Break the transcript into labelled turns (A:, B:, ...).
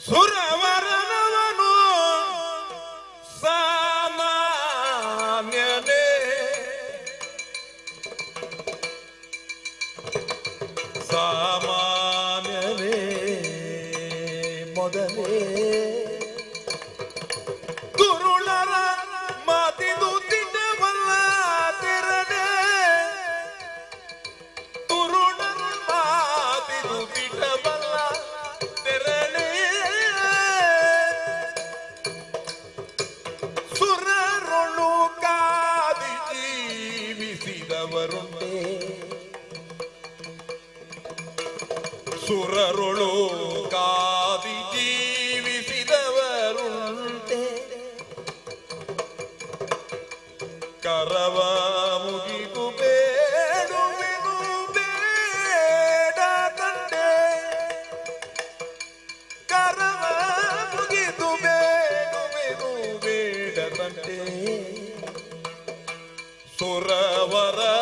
A: સુરવરણવનો સામાન્યને સામાન્યને મોદને ಜೀವಿಸಿದವರುಂಟೆ ಸುರರೊಳು ಕಾದಿ ಜೀವಿಸಿದವರುಂಟೆ ಕರವ ಮುಗಿದು ಬೇಡುವೆನು ಬೇಡ ಕಂಡೆ ಕರವ ಮುಗಿದು ಬೇಡುವೆನು ಬೇಡ ಕಂಡೆ Tora Vara